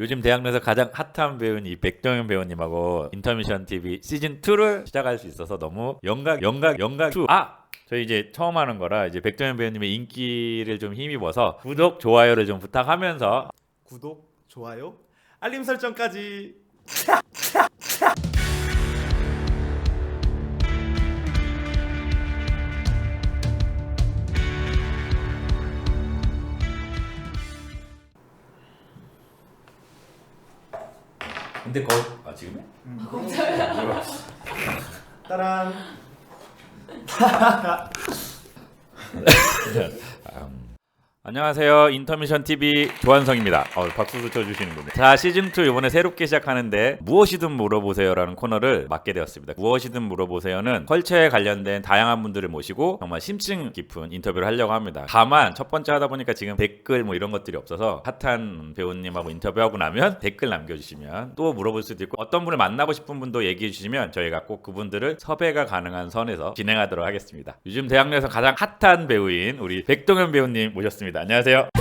요즘 대학 내에서 가장 핫한 배우인 이 백동현 배우님하고 인터미션 TV 시즌 2를 시작할 수 있어서 너무 영광, 영광, 영광 2. 아! 저희 이제 처음 하는 거라 이제 백동현 배우님의 인기를 좀 힘입어서 구독, 좋아요를 좀 부탁하면서 구독, 좋아요, 알림 설정까지. 근데 거의 아 지금요? 따란. 안녕하세요. 인터미션 TV 조한성입니다. 어, 박수도 쳐주시는군요. 자, 시즌2 이번에 새롭게 시작하는데 무엇이든 물어보세요라는 코너를 맡게 되었습니다. 무엇이든 물어보세요는 컬처에 관련된 다양한 분들을 모시고 정말 심층 깊은 인터뷰를 하려고 합니다. 다만 첫 번째 하다 보니까 지금 댓글 뭐 이런 것들이 없어서 핫한 배우님하고 인터뷰하고 나면 댓글 남겨주시면 또 물어볼 수도 있고 어떤 분을 만나고 싶은 분도 얘기해 주시면 저희가 꼭 그분들을 섭외가 가능한 선에서 진행하도록 하겠습니다. 요즘 대학 내에서 가장 핫한 배우인 우리 백동현 배우님 모셨습니다. 안녕하세요.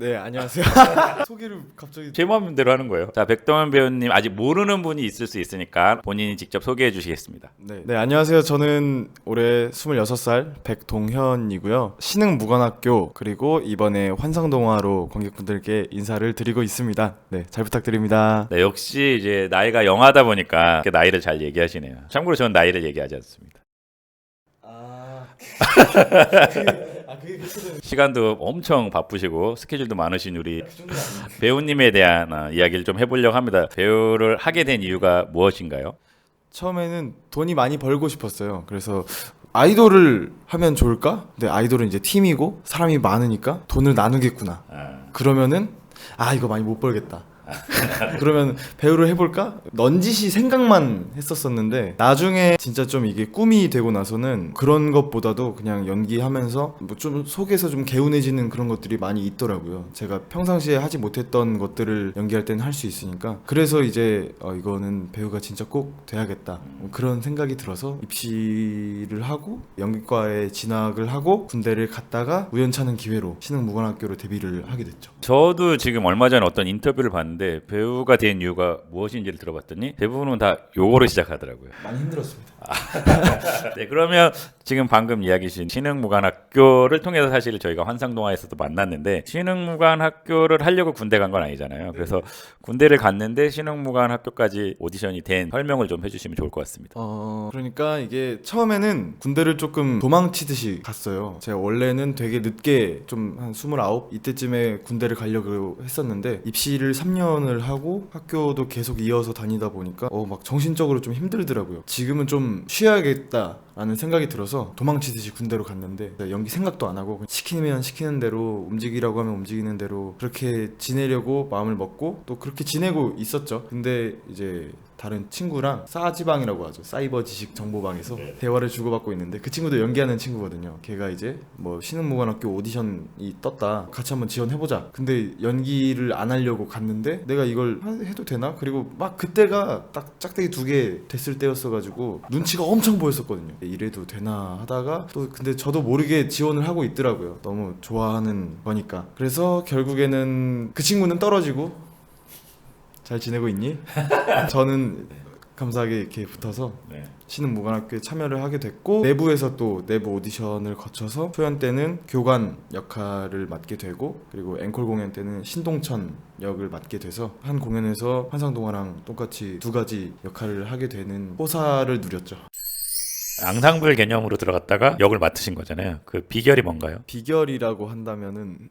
네, 안녕하세요. 소개를 갑자기 제 마음대로 하는 거예요. 자, 백동현 배우님 아직 모르는 분이 있을 수 있으니까 본인이 직접 소개해 주시겠습니다. 네. 네, 안녕하세요. 저는 올해 26살 백동현이고요. 신흥 무관학교 그리고 이번에 환상동화로 관객분들께 인사를 드리고 있습니다. 네, 잘 부탁드립니다. 네, 역시 이제 나이가 영하다 보니까 이렇게 나이를 잘 얘기하시네요. 참고로 저는 나이를 얘기하지 않습니다. 아, 그, 아 그게 되는 시간도 엄청 바쁘시고 스케줄도 많으신 우리 배우님에 대한 어, 이야기를 좀 해보려고 합니다. 배우를 하게 된 이유가 무엇인가요? 처음에는 돈이 많이 벌고 싶었어요. 그래서 아이돌을 하면 좋을까? 근데 아이돌은 이제 팀이고 사람이 많으니까 돈을 나누겠구나. 아, 그러면은 아 이거 많이 못 벌겠다. 그러면 배우를 해볼까? 넌지시 생각만 했었었는데 나중에 진짜 좀 이게 꿈이 되고 나서는 그런 것보다도 그냥 연기하면서 뭐 좀 속에서 좀 개운해지는 그런 것들이 많이 있더라고요. 제가 평상시에 하지 못했던 것들을 연기할 때는 할 수 있으니까 그래서 이제 어, 이거는 배우가 진짜 꼭 돼야겠다 뭐 그런 생각이 들어서 입시를 하고 연기과에 진학을 하고 군대를 갔다가 우연찮은 기회로 신흥무관학교로 데뷔를 하게 됐죠. 저도 지금 얼마 전에 어떤 인터뷰를 봤는데 배우가 된 이유가 무엇인지를 들어봤더니 대부분은 다 요거로 시작하더라고요. 많이 힘들었습니다. 네, 그러면 지금 방금 이야기신 신흥무관학교를 통해서 사실 저희가 환상동화에서도 만났는데 신흥무관학교를 하려고 군대 간 건 아니잖아요. 그래서 군대를 갔는데 신흥무관학교까지 오디션이 된 설명을 좀 해주시면 좋을 것 같습니다. 어 그러니까 이게 처음에는 군대를 조금 도망치듯이 갔어요. 제가 원래는 되게 늦게 좀 한 29 이때쯤에 군대를 가려고 했었는데 입시를 3년을 하고 학교도 계속 이어서 다니다 보니까 어 막 정신적으로 좀 힘들더라고요. 지금은 좀 쉬어야겠다. 라는 생각이 들어서 도망치듯이 군대로 갔는데 연기 생각도 안 하고 시키면 시키는 대로 움직이라고 하면 움직이는 대로 그렇게 지내려고 마음을 먹고 또 그렇게 지내고 있었죠. 근데 이제 다른 친구랑 싸지방이라고 하죠. 사이버 지식 정보방에서 대화를 주고받고 있는데 그 친구도 연기하는 친구거든요. 걔가 이제 뭐 신흥무관학교 오디션이 떴다. 같이 한번 지원해보자. 근데 연기를 안 하려고 갔는데 내가 이걸 하- 해도 되나? 그리고 막 그때가 딱 짝대기 두 개 됐을 때였어가지고 눈치가 엄청 보였었거든요. 이래도 되나 하다가 또 근데 저도 모르게 지원을 하고 있더라고요. 너무 좋아하는 거니까. 그래서 결국에는 그 친구는 떨어지고 잘 지내고 있니? 저는 감사하게 이렇게 붙어서 네. 신흥 무관학교에 참여를 하게 됐고 내부에서 또 내부 오디션을 거쳐서 초연 때는 교관 역할을 맡게 되고 그리고 앵콜 공연 때는 신동천 역을 맡게 돼서 한 공연에서 환상동화랑 똑같이 두 가지 역할을 하게 되는 호사를 누렸죠. 앙상블 개념으로 들어갔다가 역을 맡으신 거잖아요. 그 비결이 뭔가요? 비결이라고 한다면은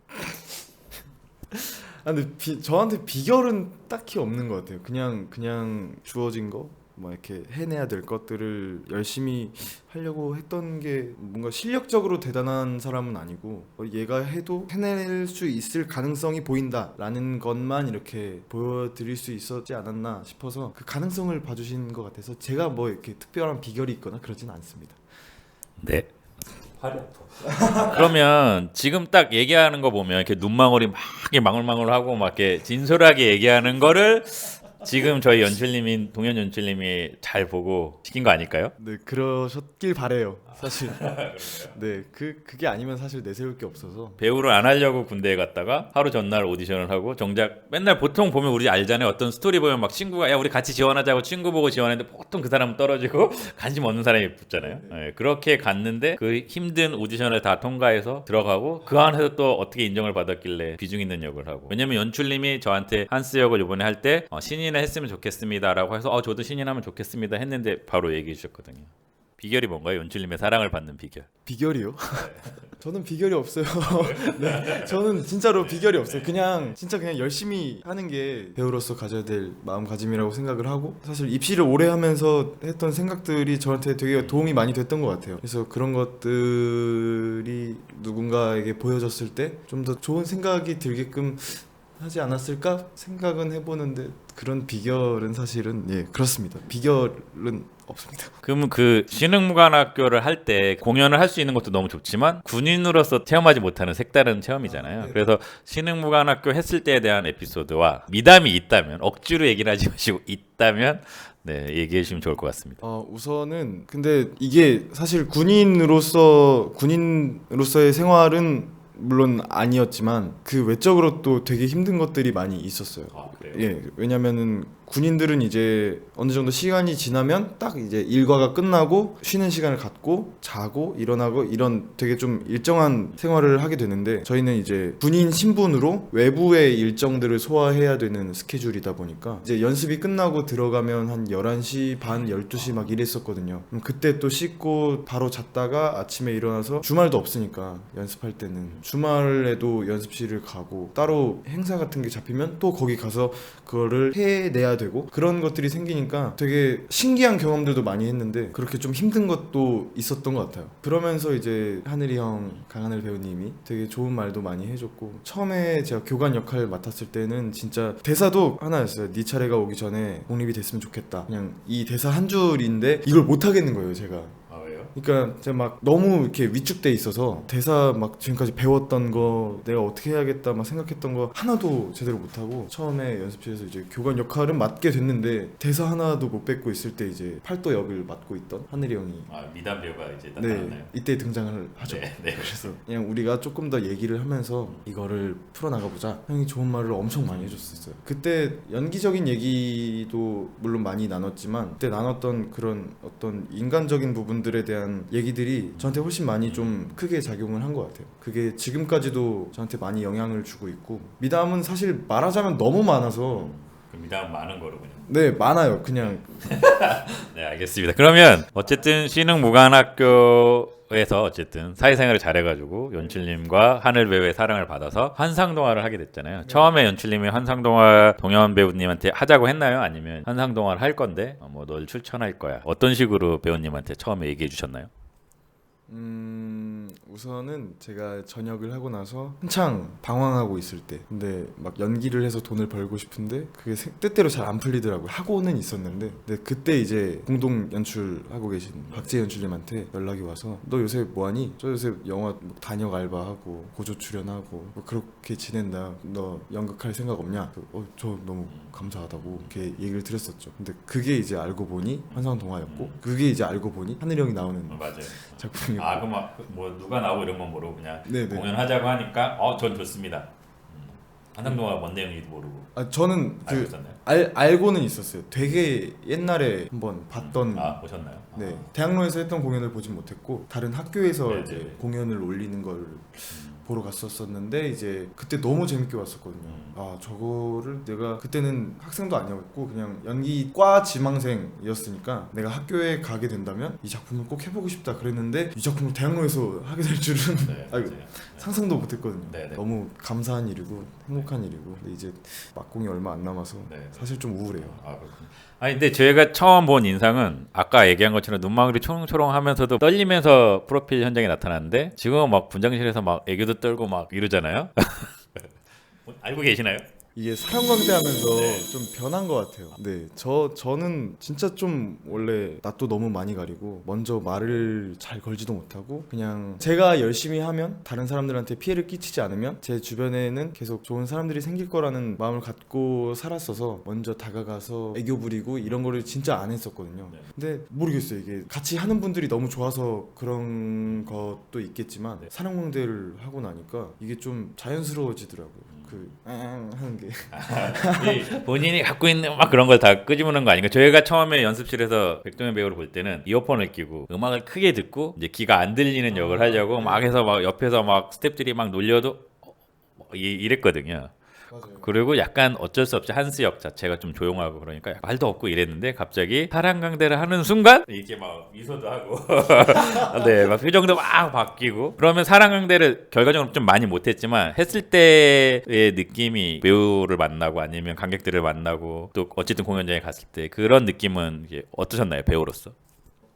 아 근데 비- 저한테 비결은 딱히 없는 것 같아요. 그냥 그냥 주어진 거. 뭐 이렇게 해내야 될 것들을 열심히 하려고 했던 게 뭔가 실력적으로 대단한 사람은 아니고 어, 얘가 해도 해낼 수 있을 가능성이 보인다라는 것만 이렇게 보여드릴 수 있었지 않았나 싶어서 그 가능성을 봐주신 것 같아서 제가 뭐 이렇게 특별한 비결이 있거나 그러진 않습니다. 네. 그러면 지금 딱 얘기하는 거 보면 이렇게 눈망울이 막 이렇게 망울망울하고 막 이렇게 진솔하게 얘기하는 거를 지금 저희 연출님인 동현 연출님이 잘 보고 시킨 거 아닐까요? 네 그러셨길 바래요 사실 네 그 그게 아니면 사실 내세울 게 없어서 배우를 안 하려고 군대에 갔다가 하루 전날 오디션을 하고 정작 맨날 보통 보면 우리 알잖아요. 어떤 스토리 보면 막 친구가 야 우리 같이 지원하자고 친구 보고 지원했는데 보통 그 사람은 떨어지고 관심 없는 사람이 붙잖아요. 예, 그렇게 갔는데 그 힘든 오디션을 다 통과해서 들어가고 그 안에서 또 어떻게 인정을 받았길래 비중 있는 역을 하고 왜냐면 연출님이 저한테 한스 역을 이번에 할때 어, 신인을 했으면 좋겠습니다라고 해서 어 저도 신인하면 좋겠습니다 했는데 바로 얘기해 주셨거든요. 비결이 뭔가요? 연출님의 사랑을 받는 비결. 비결이요? 저는 비결이 없어요. 네, 저는 진짜로 비결이 없어요. 그냥 진짜 그냥 열심히 하는 게 배우로서 가져야 될 마음가짐이라고 생각을 하고 사실 입시를 오래 하면서 했던 생각들이 저한테 되게 도움이 많이 됐던 것 같아요. 그래서 그런 것들이 누군가에게 보여졌을 때 좀 더 좋은 생각이 들게끔 하지 않았을까 생각은 해보는데 그런 비결은 사실은 예 그렇습니다. 비결은 없습니다. 그러면 그 신흥무관학교를 할 때 공연을 할 수 있는 것도 너무 좋지만 군인으로서 체험하지 못하는 색다른 체험이잖아요. 아, 네. 그래서 신흥무관학교 했을 때에 대한 에피소드와 미담이 있다면 억지로 얘기를 하지 마시고 있다면 네 얘기해 주시면 좋을 것 같습니다. 어 우선은 근데 이게 사실 군인으로서 군인으로서의 생활은 물론 아니었지만 그 외적으로 또 되게 힘든 것들이 많이 있었어요. 아, 그래요? 예, 왜냐면은 군인들은 이제 어느 정도 시간이 지나면 딱 이제 일과가 끝나고 쉬는 시간을 갖고 자고 일어나고 이런 되게 좀 일정한 생활을 하게 되는데 저희는 이제 군인 신분으로 외부의 일정들을 소화해야 되는 스케줄이다 보니까 이제 연습이 끝나고 들어가면 한 11시 반 12시 막 이랬었거든요. 그럼 그때 또 씻고 바로 잤다가 아침에 일어나서 주말도 없으니까 연습할 때는 주말에도 연습실을 가고 따로 행사 같은 게 잡히면 또 거기 가서 그거를 해내야 되고 그런 것들이 생기니까 되게 신기한 경험들도 많이 했는데 그렇게 좀 힘든 것도 있었던 것 같아요. 그러면서 이제 하늘이 형 강하늘 배우님이 되게 좋은 말도 많이 해줬고 처음에 제가 교관 역할 맡았을 때는 진짜 대사도 하나였어요. 네 차례가 오기 전에 독립이 됐으면 좋겠다. 그냥 이 대사 한 줄인데 이걸 못 하겠는 거예요, 제가. 그러니까 제가 막 너무 이렇게 위축돼 있어서 대사 막 지금까지 배웠던 거 내가 어떻게 해야겠다 막 생각했던 거 하나도 제대로 못 하고 처음에 연습실에서 이제 교관 역할은 맡게 됐는데 대사 하나도 못 뱉고 있을 때 이제 팔도 역을 맡고 있던 하늘이 형이 아 미담 배우가 이제 네 이때 등장을 하죠. 네, 네. 그래서 그냥 우리가 조금 더 얘기를 하면서 이거를 풀어 나가 보자. 형이 좋은 말을 엄청 많이 해줬었어요. 그때 연기적인 얘기도 물론 많이 나눴지만 그때 나눴던 그런 어떤 인간적인 부분들에 대한 얘기들이 저한테 훨씬 많이 좀 크게 작용을 한 것 같아요. 그게 지금까지도 저한테 많이 영향을 주고 있고 미담은 사실 말하자면 너무 많아서 그 미담 많은 거로군요. 네 많아요. 그냥 네 알겠습니다. 그러면 어쨌든 신흥 무관학교 에서 어쨌든 사회생활을 잘해가지고 연출님과 하늘 배우의 사랑을 받아서 환상동화를 하게 됐잖아요. 처음에 연출님이 환상동화 동현 배우님한테 하자고 했나요? 아니면 환상동화를 할 건데 뭐 널 출천할 거야. 어떤 식으로 배우님한테 처음에 얘기해 주셨나요? 음 우선은 제가 전역을 하고 나서 한창 방황하고 있을 때 근데 막 연기를 해서 돈을 벌고 싶은데 그게 세- 뜻대로 잘 안 풀리더라고요 하고는 있었는데 근데 그때 이제 공동 연출하고 계신 박재 연출님한테 연락이 와서 너 요새 뭐하니? 저 요새 영화 뭐 단역 알바하고 고조 출연하고 뭐 그렇게 지낸다 너 연극할 생각 없냐? 어, 저 너무 감사하다고 이렇게 얘기를 드렸었죠 근데 그게 이제 알고 보니 환상동화였고 그게 이제 알고 보니 하늘이 형이 나오는 맞아요. 작품이었고 아 그럼 막뭐 누가 나 오고 이런 건 모르고 그냥 네네. 공연하자고 하니까 어 전 좋습니다. 음. 환상동화 뭔 내용인지도 모르고 아 저는 알고 그 있었나요? 알, 알고는 있었어요. 되게 옛날에 한번 봤던 아 보셨나요? 네 대학로에서 했던 공연을 보진 못했고 다른 학교에서 네, 이제 네, 네. 공연을 올리는 걸 음. 보러 갔었었는데 이제 그때 너무 재밌게 봤었거든요. 음. 아 저거를 내가 그때는 학생도 아니었고 그냥 연기과 지망생이었으니까 내가 학교에 가게 된다면 이 작품을 꼭 해보고 싶다 그랬는데 이 작품을 대학로에서 하게 될 줄은 네, 아이고, 맞아요. 상상도 못했거든요. 네, 네. 너무 감사한 일이고 행복한 일이고 근데 이제 막공이 얼마 안 남아서 네. 사실 좀 우울해요. 아 그렇군요. 아니 근데 저희가 처음 본 인상은 아까 얘기한 것처럼 눈망울이 초롱초롱하면서도 떨리면서 프로필 현장에 나타났는데 지금은 막 분장실에서 막 애교도 떨고 막 이러잖아요. 알고 계시나요? 이게 사랑광대 하면서 좀 변한 것 같아요. 네, 저 저는 진짜 좀 원래 낯도 너무 많이 가리고 먼저 말을 잘 걸지도 못하고 그냥 제가 열심히 하면 다른 사람들한테 피해를 끼치지 않으면 제 주변에는 계속 좋은 사람들이 생길 거라는 마음을 갖고 살았어서 먼저 다가가서 애교 부리고 이런 거를 진짜 안 했었거든요. 근데 모르겠어요. 이게 같이 하는 분들이 너무 좋아서 그런 것도 있겠지만 사랑광대를 하고 나니까 이게 좀 자연스러워지더라고요. 그 앙 하는 게 이 본인이 갖고 있는 막 그런 걸 다 끄집어낸 거 아닌가? 저희가 처음에 연습실에서 백동현 배우를 볼 때는 이어폰을 끼고 음악을 크게 듣고 이제 귀가 안 들리는 역을 하려고 막 해서 막 옆에서 막 스탭들이 막 놀려도 어, 뭐 이- 이랬거든요. 그리고 약간 어쩔 수 없이 한스역 자체가 좀 조용하고 그러니까 말도 없고 이랬는데 갑자기 사랑강대를 하는 순간 이게 막 미소도 하고 네, 막 표정도 막 바뀌고 그러면 사랑강대를 결과적으로 좀 많이 못했지만 했을 때의 느낌이 배우를 만나고 아니면 관객들을 만나고 또 어쨌든 공연장에 갔을 때 그런 느낌은 어떠셨나요 배우로서?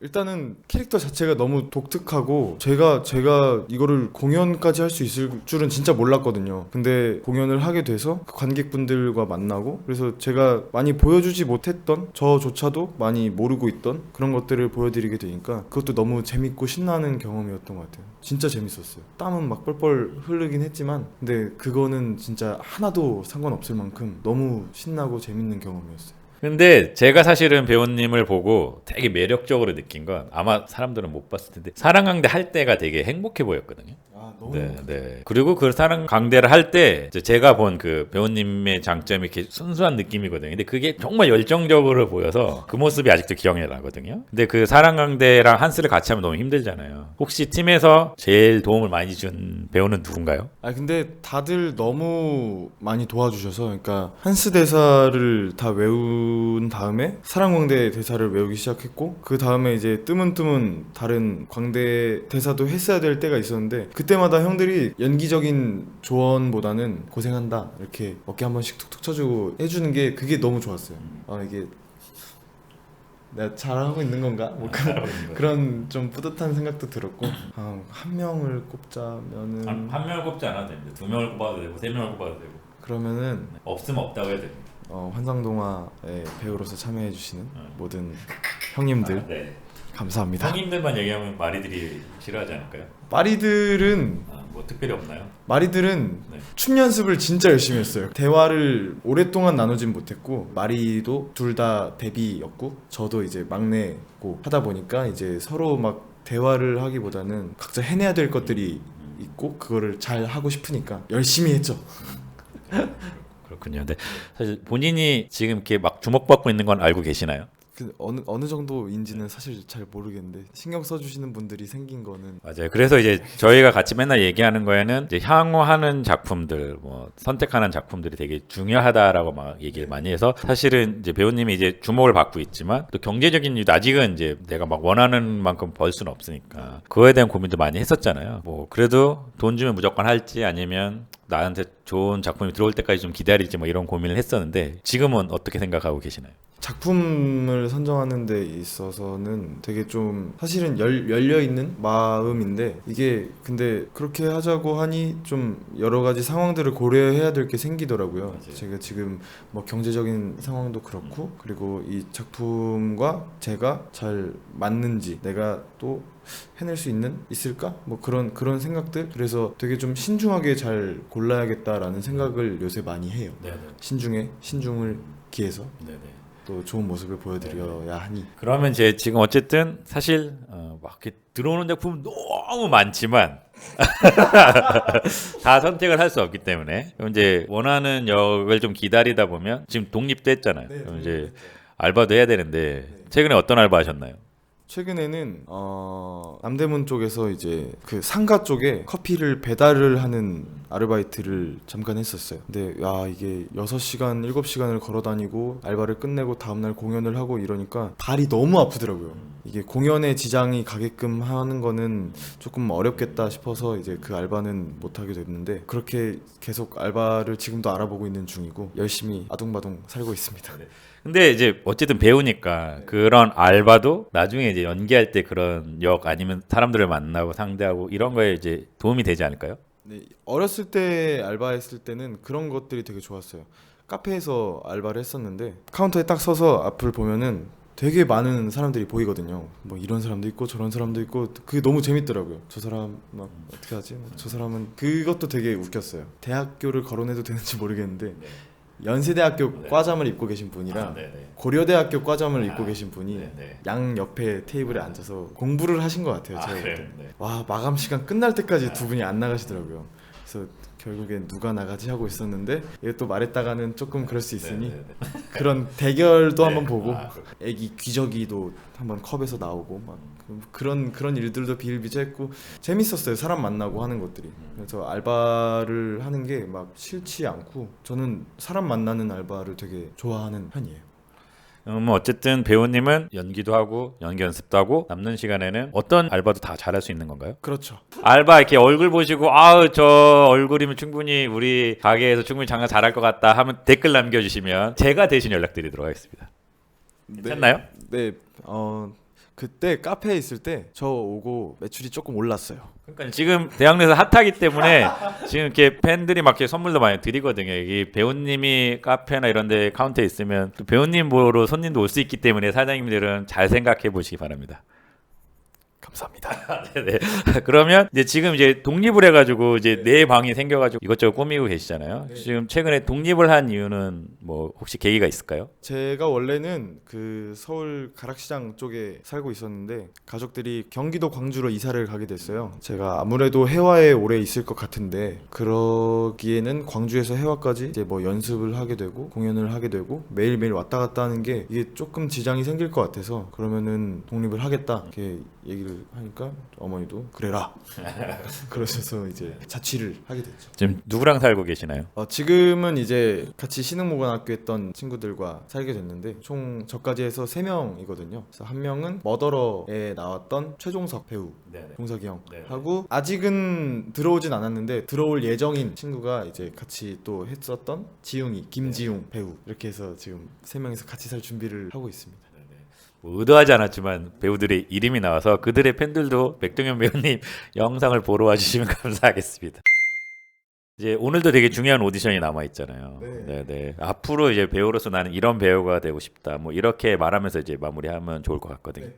일단은 캐릭터 자체가 너무 독특하고 제가 제가 이거를 공연까지 할 수 있을 줄은 진짜 몰랐거든요. 근데 공연을 하게 돼서 그 관객분들과 만나고 그래서 제가 많이 보여주지 못했던 저조차도 많이 모르고 있던 그런 것들을 보여드리게 되니까 그것도 너무 재밌고 신나는 경험이었던 것 같아요. 진짜 재밌었어요. 땀은 막 뻘뻘 흐르긴 했지만 근데 그거는 진짜 하나도 상관없을 만큼 너무 신나고 재밌는 경험이었어요. 근데 제가 사실은 배우님을 보고 되게 매력적으로 느낀 건 아마 사람들은 못 봤을 텐데 사랑강대 할 때가 되게 행복해 보였거든요. 아 너무 네, 네. 그리고 그 사랑 강대를 할 때 제가 본 그 배우님의 장점이 이렇게 순수한 느낌이거든요. 근데 그게 정말 열정적으로 보여서 그 모습이 아직도 기억에 나거든요. 근데 그 사랑 강대랑 한스를 같이 하면 너무 힘들잖아요. 혹시 팀에서 제일 도움을 많이 준 배우는 누군가요? 아 근데 다들 너무 많이 도와주셔서 그러니까 한스 대사를 다 외운 다음에 사랑 광대 대사를 외우기 시작했고 그 다음에 이제 뜨문뜨문 다른 광대 대사도 했어야 될 때가 있었는데 그때 마다 형들이 연기적인 조언보다는 고생한다 이렇게 어깨 한 번씩 툭툭 쳐주고 해주는 게 그게 너무 좋았어요. 아 이게 내가 잘하고 있는 건가? 뭐 그런, 그런 좀 뿌듯한 생각도 들었고 아, 한 명을 꼽자면은 한, 한 명을 꼽지 않아도 됩니다. 두 명을 꼽아도 되고 세 명을 꼽아도 되고 그러면은 없으면 없다고 해야 됩니다. 어, 환상동화의 배우로서 참여해주시는 네. 모든 형님들 아, 네. 감사합니다. 성인들만 얘기하면 마리들이 싫어하지 않을까요? 마리들은 아, 뭐 특별히 없나요? 마리들은 네. 춤 연습을 진짜 열심히 했어요. 대화를 오랫동안 나누진 못했고 마리도 둘 다 데뷔였고 저도 이제 막내고 하다 보니까 이제 서로 막 대화를 하기보다는 각자 해내야 될 것들이 있고 그거를 잘 하고 싶으니까 열심히 했죠. 그렇군요. 근데 사실 본인이 지금 이렇게 막 주목받고 있는 건 알고 계시나요? 그 어느 어느 정도인지는 사실 잘 모르겠는데 신경 써주시는 분들이 생긴 거는 맞아요. 그래서 이제 저희가 같이 맨날 얘기하는 거에는 이제 향후 하는 작품들, 뭐 선택하는 작품들이 되게 중요하다라고 막 얘기를 많이 해서 사실은 이제 배우님이 이제 주목을 받고 있지만 또 경제적인 이유도 아직은 이제 내가 막 원하는 만큼 벌 수는 없으니까 그거에 대한 고민도 많이 했었잖아요. 뭐 그래도 돈 주면 무조건 할지 아니면 나한테 좋은 작품이 들어올 때까지 좀 기다릴지 뭐 이런 고민을 했었는데 지금은 어떻게 생각하고 계시나요? 작품을 선정하는 데 있어서는 되게 좀 사실은 열, 열려 있는 마음인데 이게 근데 그렇게 하자고 하니 좀 여러 가지 상황들을 고려해야 될 게 생기더라고요. 맞아요. 제가 지금 뭐 경제적인 상황도 그렇고 그리고 이 작품과 제가 잘 맞는지 내가 또 해낼 수 있는 있을까 뭐 그런 그런 생각들 그래서 되게 좀 신중하게 잘 골라야겠다라는 생각을 요새 많이 해요. 네네. 신중에 신중을 기해서 네네. 또 좋은 모습을 보여드려야 하니 그러면 이제 지금 어쨌든 사실 어, 막 이렇게 들어오는 작품 너무 많지만 다 선택을 할 수 없기 때문에 그럼 이제 원하는 역을 좀 기다리다 보면 지금 독립도 했잖아요. 그럼 이제 알바도 해야 되는데 최근에 어떤 알바 하셨나요? 최근에는 어 남대문 쪽에서 이제 그 상가 쪽에 커피를 배달을 하는 아르바이트를 잠깐 했었어요. 근데 야 이게 6시간 7시간을 걸어 다니고 알바를 끝내고 다음 날 공연을 하고 이러니까 발이 너무 아프더라고요. 이게 공연에 지장이 가게끔 하는 거는 조금 어렵겠다 싶어서 이제 그 알바는 못 하게 됐는데 그렇게 계속 알바를 지금도 알아보고 있는 중이고 열심히 아둥바둥 살고 있습니다. 근데 이제 어쨌든 배우니까 그런 알바도 나중에 이제 연기할 때 그런 역 아니면 사람들을 만나고 상대하고 이런 거에 이제 도움이 되지 않을까요? 네, 어렸을 때 알바했을 때는 그런 것들이 되게 좋았어요. 카페에서 알바를 했었는데 카운터에 딱 서서 앞을 보면은 되게 많은 사람들이 보이거든요. 뭐 이런 사람도 있고 저런 사람도 있고 그게 너무 재밌더라고요. 저 사람 막 어떻게 하지? 막저 사람은 그것도 되게 웃겼어요. 대학교를 거론해도 되는지 모르겠는데 연세대학교 네. 과잠을 입고 계신 분이랑 네네. 고려대학교 과잠을 입고 아, 계신 분이 네네. 양 옆에 테이블에 앉아서 공부를 하신 것 같아요. 아, 제가 볼 그래요? 때. 네. 와 마감 시간 끝날 때까지 두 분이 안 나가시더라고요. 그래서 결국엔 누가 나가지 하고 있었는데 이게 또 말했다가는 조금 그럴 수 있으니 네네네. 그런 대결도 네. 한번 보고 아. 애기 귀저귀도 한번 컵에서 나오고 막 그- 그런 그런 일들도 비일비재했고 재밌었어요 사람 만나고 하는 것들이 그래서 알바를 하는 게 막 싫지 않고 저는 사람 만나는 알바를 되게 좋아하는 편이에요. 음, 어쨌든 배우님은 연기도 하고 연기 연습도 하고 남는 시간에는 어떤 알바도 다 잘할 수 있는 건가요? 그렇죠. 알바 이렇게 얼굴 보시고 아우 저 얼굴이면 충분히 우리 가게에서 충분히 장사 잘할 것 같다 하면 댓글 남겨주시면 제가 대신 연락드리도록 하겠습니다. 괜찮나요? 네. 어 그때 카페에 있을 때 저 오고 매출이 조금 올랐어요. 그러니까 지금 대학 내에서 핫하기 때문에 지금 이렇게 팬들이 막 이렇게 선물도 많이 드리거든요. 이 배우님이 카페나 이런데 카운터에 있으면 또 배우님 보러 손님도 올 수 있기 때문에 사장님들은 잘 생각해 보시기 바랍니다. 감사합니다. 네네. 그러면 이제 지금 이제 독립을 해가지고 이제 네 방이 생겨가지고 이것저것 꾸미고 계시잖아요. 네. 지금 최근에 독립을 한 이유는 뭐 혹시 계기가 있을까요? 제가 원래는 그 서울 가락시장 쪽에 살고 있었는데 가족들이 경기도 광주로 이사를 가게 됐어요. 제가 아무래도 해화에 오래 있을 것 같은데 그러기에는 광주에서 해화까지 이제 뭐 연습을 하게 되고 공연을 하게 되고 매일매일 왔다 갔다 하는 게 이게 조금 지장이 생길 것 같아서 그러면은 독립을 하겠다 이렇게 얘기를 하니까 어머니도 그래라 그러셔서 이제 자취를 하게 됐죠. 지금 누구랑 살고 계시나요? 어, 지금은 이제 같이 신흥모관학교 했던 친구들과 살게 됐는데 총 저까지 해서 세 명이거든요. 그래서 한 명은 머더러에 나왔던 최종석 배우 네네. 종석이 형 네. 하고 아직은 들어오진 않았는데 들어올 예정인 친구가 이제 같이 또 했었던 지웅이 김지웅 배우 이렇게 해서 지금 세 명이서 같이 살 준비를 하고 있습니다. 뭐 의도하지 않았지만 배우들의 이름이 나와서 그들의 팬들도 백동현 배우님 영상을 보러 와주시면 감사하겠습니다. 이제 오늘도 되게 중요한 오디션이 남아 있잖아요. 네. 네, 네. 앞으로 이제 배우로서 나는 이런 배우가 되고 싶다. 뭐 이렇게 말하면서 이제 마무리하면 좋을 것 같거든요. 네.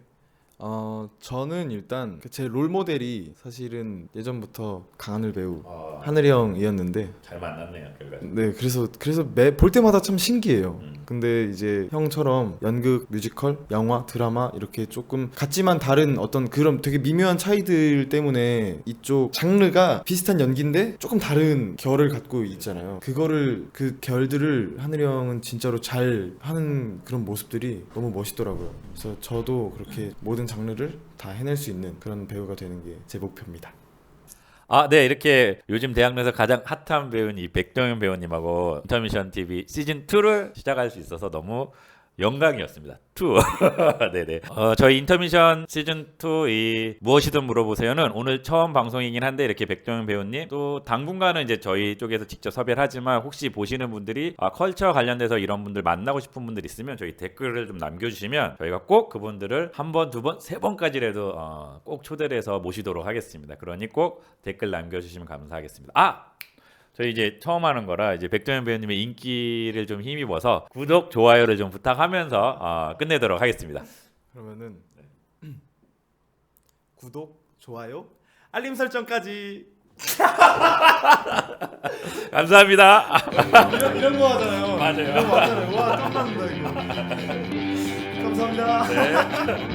어 저는 일단 그제롤 모델이 사실은 예전부터 강하늘 배우 아, 하늘이 형이었는데 잘 만났네요, 결과. 네, 그래서 그래서 매 볼 때마다 참 신기해요. 음. 근데 이제 형처럼 연극, 뮤지컬, 영화, 드라마 이렇게 조금 같지만 다른 어떤 그런 되게 미묘한 차이들 때문에 이쪽 장르가 비슷한 연기인데 조금 다른 결을 갖고 있잖아요. 그거를 그 결들을 하늘이 형은 진짜로 잘 하는 그런 모습들이 너무 멋있더라고요. 그래서 저도 그렇게 모든 장르를 다 해낼 수 있는 그런 배우가 되는 게 제 목표입니다. 아, 네, 이렇게 요즘 대학 내에서 가장 핫한 배우인 이 백동현 배우님하고 인터미션 TV 시즌 2를 시작할 수 있어서 너무 영광이었습니다. 2. 네네. 어, 저희 인터미션 시즌 2이 무엇이든 물어보세요는 오늘 처음 방송이긴 한데 이렇게 백동현 배우님 또 당분간은 이제 저희 쪽에서 직접 섭외를 하지만 혹시 보시는 분들이 아, 컬처 관련돼서 이런 분들 만나고 싶은 분들 있으면 저희 댓글을 좀 남겨주시면 저희가 꼭 그분들을 한 번, 두 번, 세 번까지라도 어, 꼭 초대를 해서 모시도록 하겠습니다. 그러니 꼭 댓글 남겨주시면 감사하겠습니다. 아! 저희 이제 처음 하는 거라 이제 백도현 배우님의 인기를 좀 힘입어서 구독, 좋아요를 좀 부탁하면서 어, 끝내도록 하겠습니다. 그러면은 구독, 좋아요, 알림 설정까지 감사합니다. 이런, 이런 거 하잖아요. 맞아요. 이런 거 하잖아요. 와, 땀난다 이거. 감사합니다. 오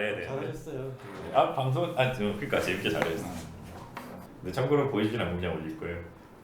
잘해야 돼. 잘하셨어요. 아 방송 아 저, 그러니까 재밌게 잘했어. 근데 참고로 보이진 않고 그냥 올릴 거예요.